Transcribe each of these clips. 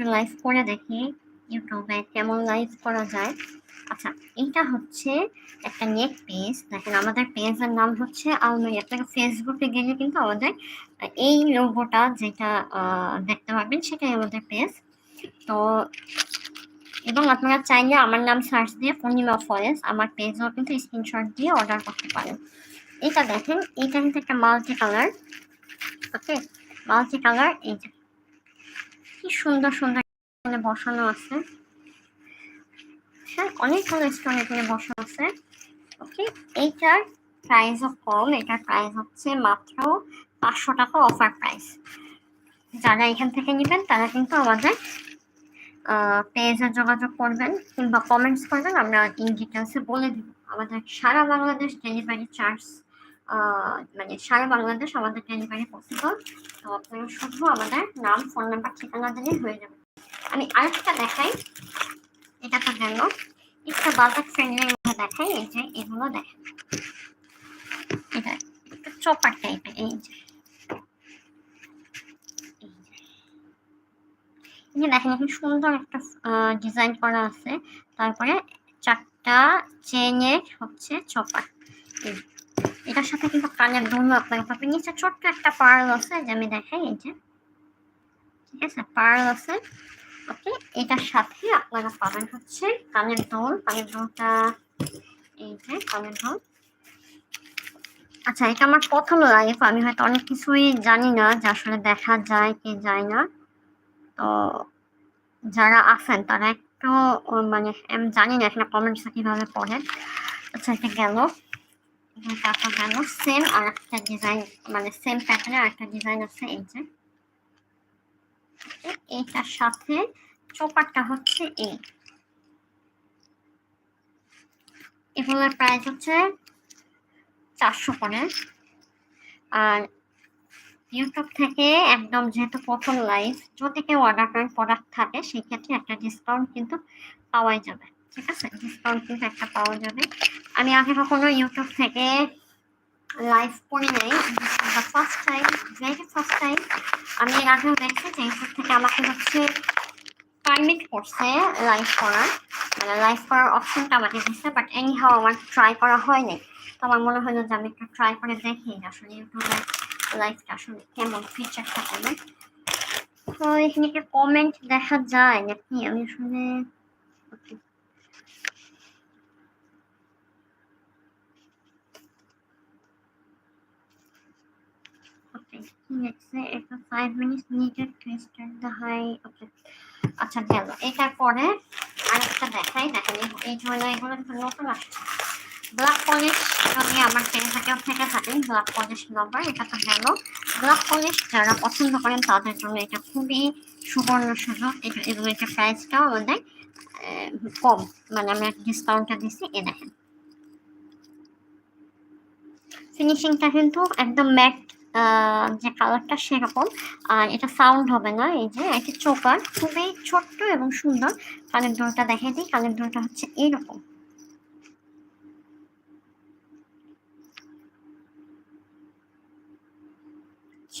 একটু লাইভ করে দেখি ইউটিউবে কেমন লাইভ করা যায়। আচ্ছা এইটা হচ্ছে একটা নেক পেজ দেখেন আমাদের পেজের নাম হচ্ছে আলমারি আপনাকে ফেসবুকে গেলে কিন্তু আমাদের এই লোগোটা যেটা দেখতে পারবেন সেটাই আমাদের পেজ তো, এবং আপনারা চাইলে আমার নাম সার্চ দিয়ে পূর্ণিমা ফরেস্ট আমার পেজও কিন্তু স্ক্রিনশট দিয়ে অর্ডার করতে পারেন। এটা দেখেন, এইটা কিন্তু একটা multi colour okay multi colour এই যে কি সুন্দর সুন্দর এখানে বসানো আছে। হ্যাঁ অনেকগুলো স্টোন এখানে বসানো আছে। ওকে এইটার প্রাইসও কম এটার প্রাইস হচ্ছে মাত্র পাঁচশো টাকা অফার প্রাইস যারা এখান থেকে নেবেন, তারা কিন্তু আমাদের পেজে যোগাযোগ করবেন কিংবা কমেন্টস করবেন, আমরা ইন ডিটেলসে বলে দিব। আমাদের সারা বাংলাদেশ ডেলিভারি চার্জ মানে সারা বাংলাদেশ আমাদের ডেলিভারি পসিবল তো আপনারা শুধু আমাদের নাম ফোন নাম্বার ঠিকানা দিলেই হয়ে যাবে। আমি আরেকটা দেখাই। এটা তো গেল। একটা বাজার ফ্রেন্ডলির মধ্যে দেখাই। এই যে, এগুলো দেখেন এটা চপার টাইপের এই যে। এই যে। দেখেন, এখানে সুন্দর একটা ডিজাইন করা আছে। তারপরে চারটা চেনের হচ্ছে চপার। এটার সাথে কিন্তু কানের দুলও আপনাকে পাবেন নিচে ছোট্ট একটা পার্ল আছে, যে আমি দেখাই, এই যে। ঠিক আছে পার্ল আছে। ওকে, এটার সাথে আপনারা পাবেন হচ্ছে কানের দোল। কানের দোলটা, এই যে, কানের দোল। আচ্ছা এটা আমার প্রথম লাইফ আমি হয়তো অনেক কিছুই জানি না, যে আসলে দেখা যায় কি যায় না। তো যারা আছেন, তারা একটু মানে আমি জানি না, এখানে কমেন্টসটা কীভাবে পড়েন। আচ্ছা এটা গেল। এটা গেল সেম আর একটা ডিজাইন মানে সেম প্যাটার্নের একটা ডিজাইন আছে, এই যে। এইটার সাথে চোপারটা হচ্ছে এই। এগুলোর প্রাইস হচ্ছে চারশো করে। আর ইউটিউব থেকে একদম যেহেতু প্রথম লাইভ যদি কেউ অর্ডার করেন প্রোডাক্ট থাকে সেই ক্ষেত্রে একটা ডিসকাউন্ট কিন্তু পাওয়াই যাবে। ঠিক আছে? ডিসকাউন্ট কিন্তু একটা পাওয়া যাবে। আমি আগে কখনো ইউটিউব থেকে লাইভ করে নেই first time very first time আমি এর আগেও দেখছি যে ইউটিউব থেকে আমাকে হচ্ছে পারমিট করছে লাইভ করার। মানে লাইভ করার অপশনটা আমাকে দিচ্ছে বাট এনি হাও আমার ট্রাই করা হয়নি। তো আমার মনে হলো যে আমি একটু ট্রাই করে দেখি আসলে ইউটিউবে লাইভটা আসলে কেমন ফিচারটা কেমন। তো এখানে কি কমেন্ট দেখা যায় নাকি আমি আসলে আচ্ছা পরে দেখাই এই- নতুন ব্ল্যাক পলিশ যদি আমার থেকে থাকেন ব্ল্যাক পলিশ এটা তো ব্ল্যাক যারা পছন্দ করেন, তাদের জন্য এটা খুবই সুবর্ণ সুযোগ। এটা এগুলো, এটা প্রাইসটাও কম। মানে আমরা ডিসকাউন্টটা দিচ্ছি এ দেখেন। ফিনিশিংটা কিন্তু একদম ম্যাট যে কালারটা সেরকম, আর এটা সাউন্ড হবে না, এই যে একটা চোকার, খুবই ছোট্ট এবং সুন্দর। কানের দোলটা দেখে দিই, কানের দোলটা হচ্ছে এইরকম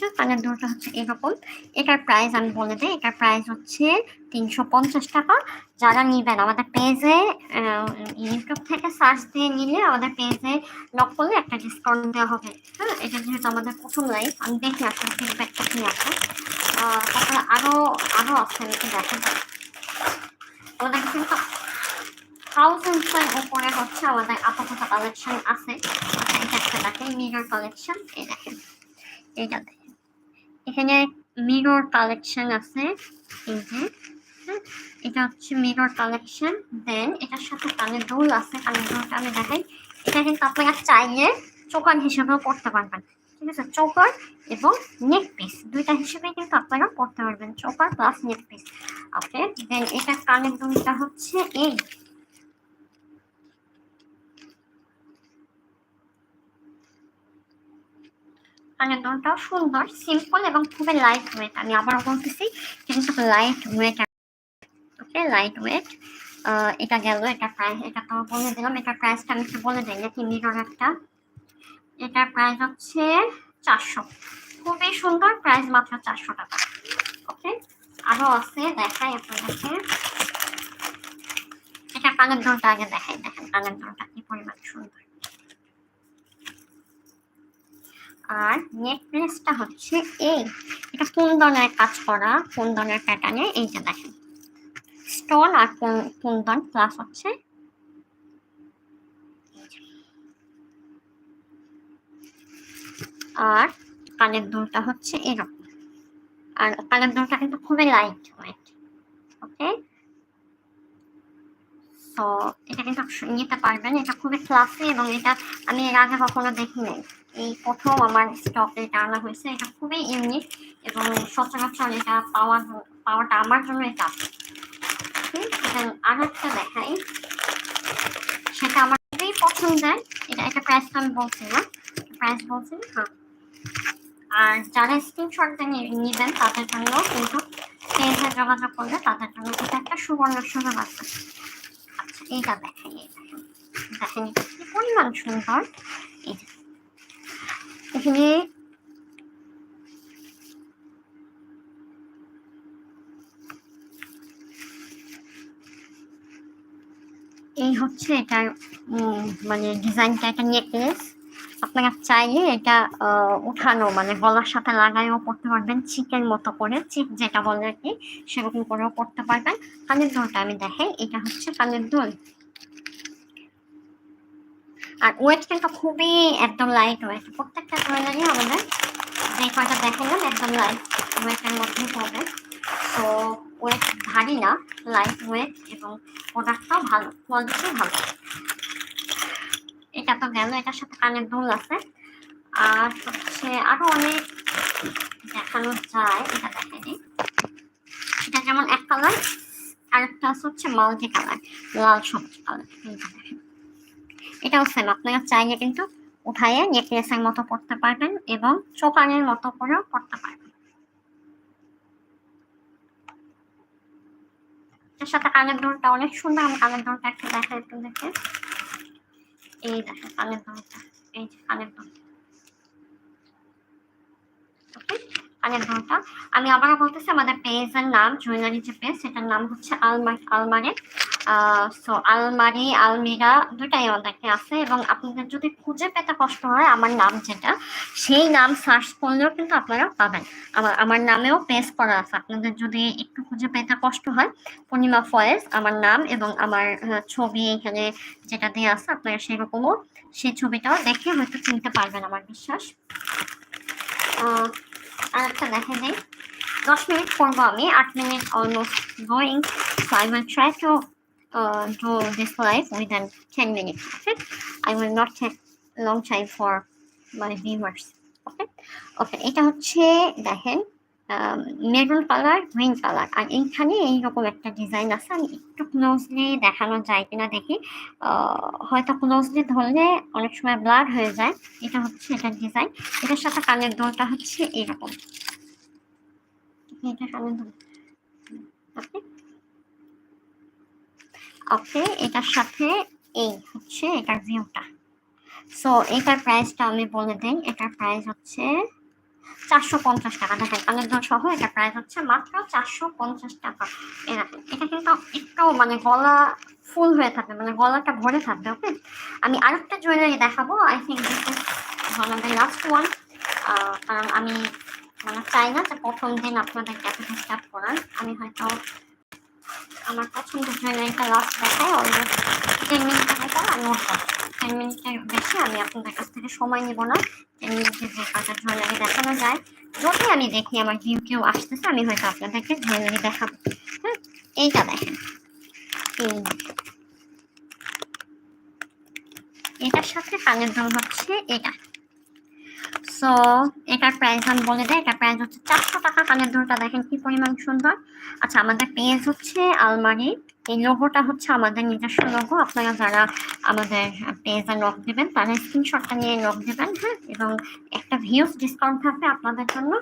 আচ্ছা, কানের দোলটা হচ্ছে এরকম এটার প্রাইস আমি বলে দিই এটার প্রাইস হচ্ছে তিনশো পঞ্চাশ টাকা। যারা নিবেন আমাদের পেজে ইউটিউব থেকে সার্চ দিয়ে নিলে আমাদের পেজে নক করলে একটা ডিসকাউন্ট দেওয়া হবে। হ্যাঁ এটা যেহেতু আমাদের প্রথম লাইফ আমি দেখি আসলে ফিডব্যাকটা কি আছে। তারপরে আরও আরও আছে আমি দেখেন আমাদের কিন্তু থাউজেন্ডসের উপরে হচ্ছে আমাদের আপাতত কালেকশন আছে। আচ্ছা, এটা একটা দেখেন মিরর কালেকশন এই দেখেন। এইটা এখানে মিরর কালেকশন আছে। এই যে হ্যাঁ, এটা হচ্ছে মিরর কালেকশন দেন এটার সাথে কানের দুল আছে কানের দুলটা আমি দেখাই। এটা কিন্তু আপনারা চাইলে চোকার হিসেবেও পড়তে পারবেন ঠিক আছে? চোকার এবং নেক পিস দুইটা হিসেবে কিন্তু আপনারা পড়তে পারবেন choker plus neck piece okay then এটা কানের দুলটা হচ্ছে এই। কানের সুন্দর সিম্পল এবং খুবই লাইট ওয়েট আমি আবারও বলতেছি কিন্তু light weight okay light weight এটা গেল, এটা প্রাইস এটা তো বলে দিলাম, এটার প্রাইসটা আমি বলে দিই নাকি মিরর একটা। এটার প্রাইস হচ্ছে চারশো। খুবই সুন্দর প্রাইস মাত্র চারশো টাকা। ওকে, আরও আছে, দেখাই আপনাদেরকে। এটা কানের দোলটা আগে দেখাই, দেখেন কানের দোলটা কি পরিমাণ সুন্দর। আর নেকলেসটা হচ্ছে এই। এটা কুন্দনের কাজ করা? কুন্দনের প্যাটার্নে এই যে দেখেন। স্টোন আর কুন- কুন্দন প্লাস হচ্ছে। আর কানের দুলটা হচ্ছে এরকম। আর কানের দুলটা কিন্তু খুবই লাইট ওয়েট ওকে তো এটা কিন্তু নিতে পারবেন, এটা খুবই ক্লাসি এবং এটা আমি এর আগে কখনো দেখি নাই এই প্রথম আমার স্টকে এটা আনা হয়েছে, এটা খুবই ইউনিক এবং সচরাচর এটা পাওয়া পাওয়াটা আমার জন্য এটা। আরও একটা দেখাই। সেটা আমার খুবই পছন্দের, এটা একটা প্রাইসটা আমি বলছি না প্রাইস বলছি হ্যাঁ। আর যারা স্ক্রিনশট নেবেন তাদের জন্য কিন্তু পেজে যোগাযোগ করলে তাদের জন্য এটা একটা সুবর্ণ সুযোগ আছে। এই দেখেন দেখেন এটা পরিমাণ সুন্দর। এখানে এই হচ্ছে এটার মানে ডিজাইনটা একটা নেকলেস আপনারা চাইলে এটা উঠানো মানে গলার সাথে লাগাইও পড়তে পারবেন চিকের মতো করে চিক যেটা বলে আর কি, সেরকম করেও পড়তে পারবেন। কানের দোলটা আমি দেখাই, এটা হচ্ছে কানের দোল। আর ওয়েট কিন্তু খুবই একদম লাইট ওয়েট, প্রত্যেকটা জুয়েলারি আমাদের যে কয়টা দেখালাম একদম লাইট ওয়েটের মধ্যেই পড়বে। তো ওয়েট ভারী না লাইট ওয়েট এবং প্রোডাক্টটাও ভালো কোয়ালিটিও ভালো। এটা তো গেল, এটার সাথে কানের দুল আছে। আর হচ্ছে আরও অনেক দেখানো যায়, এটা দিই এটা যেমন এক কালার আরেকটা আছে হচ্ছে মাল্টি কালার লাল সবুজ কালার এটাও সেম আপনারা চাইলে কিন্তু উঠাইয়ে নেকলেসের মতো পড়তে পারবেন এবং চোকানের মতো করেও পড়তে পারবেন। সাথে কানের দুলটা অনেক সুন্দর, আমি কানের দুলটা একটু দেখাই একটু দেখে এই দেখো কানের দুলটা এই যে কানের দুল ওকে আমি আবারও বলতেছি, আমাদের পেজের নাম জুয়েলারি যে পেজ সেটার নাম হচ্ছে আলমার আলমারি সো আলমারি, আলমিরা দুটাই আমাদেরকে আছে এবং আপনাদের যদি খুঁজে পেতে কষ্ট হয়, আমার নাম যেটা, সেই নাম সার্চ করলেও কিন্তু আপনারা পাবেন। আমার আমার নামেও পেজ করা আছে। আপনাদের যদি একটু খুঁজে পেতে কষ্ট হয়, পূর্ণিমা ফয়েজ আমার নাম এবং আমার ছবি এখানে যেটা দেওয়া আছে, আপনারা সেরকমও সেই ছবিটাও দেখে হয়তো চিনতে পারবেন, আমার বিশ্বাস। আর একটা দেখে নেই দশ মিনিট করব আমি, আট minute almost going so I will try to uh, do this live within 10 minutes okay I will not take long time for my viewers. Okay? Okay এটা হচ্ছে দেখেন মেরুন কালার গ্রিন কালার আর এইখানে এইরকম একটা ডিজাইন আছে আমি একটু ক্লোজলি দেখানো যায় কিনা দেখি। হয়তো ক্লোজলি ধরলে অনেক সময় ব্লার হয়ে যায়। এটা হচ্ছে এটার ডিজাইন এটার সাথে কানের দোলটা হচ্ছে এরকম। এটা কানের দোল। ওকে? ওকে এটার সাথে এই হচ্ছে এটার ভিউটা সো এটার প্রাইসটা আমি বলে দিই, এটার প্রাইস হচ্ছে চারশো পঞ্চাশ টাকা। দেখেন দোল সহ এটার প্রাইস হচ্ছে মাত্র চারশো পঞ্চাশ টাকা। এরকম এটা কিন্তু একটু মানে গলা ফুল হয়ে থাকবে মানে গলাটা ভরে থাকবে ওকে আমি আরেকটা জুয়েলারি দেখাবো I think this is one of the last one কারণ আমি মানে চাই না যে প্রথম দিন আপনাদের ক্যাফে স্টার্ট করার। আমি হয়তো আমার পছন্দের জুয়েলারিটা লাস্ট দেখাই অলরেডি টেন মিনিটের মতো আমি উঠবো টেন মিনিটের বেশি আমি আপনাদের কাছ থেকে সময় নিব না। টেন মিনিটে যে কটা জুয়েলারি দেখানো যায়। যদি আমি দেখি আমার ভিউ কেউ আসতেছে, আমি হয়তো আপনাদেরকে জুয়েলারি দেখাবো। হ্যাঁ এইটা দেখেন। এই এটার সাথে কানের দাম হচ্ছে এটা। সো, এটার প্রাইস আমি বলে দেয় এটার প্রাইস হচ্ছে চারশো টাকা। কানের দুলটা দেখেন কি পরিমাণ সুন্দর। আচ্ছা আমাদের পেজ হচ্ছে আলমারি। এই লোগোটা হচ্ছে আমাদের নিজস্ব লোগো আপনারা যারা আমাদের পেজে নক দিবেন, তারা স্ক্রিনশটটা নিয়ে নক দিবেন হ্যাঁ? এবং একটা ভিউজ ডিসকাউন্ট থাকবে আপনাদের জন্য।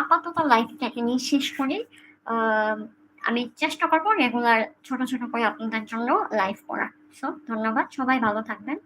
আপাতত লাইভটাকে নিয়ে শেষ করি। আমি চেষ্টা করব রেগুলার ছোট ছোট করে আপনাদের জন্য লাইভ করা সো ধন্যবাদ। সবাই ভালো থাকবেন।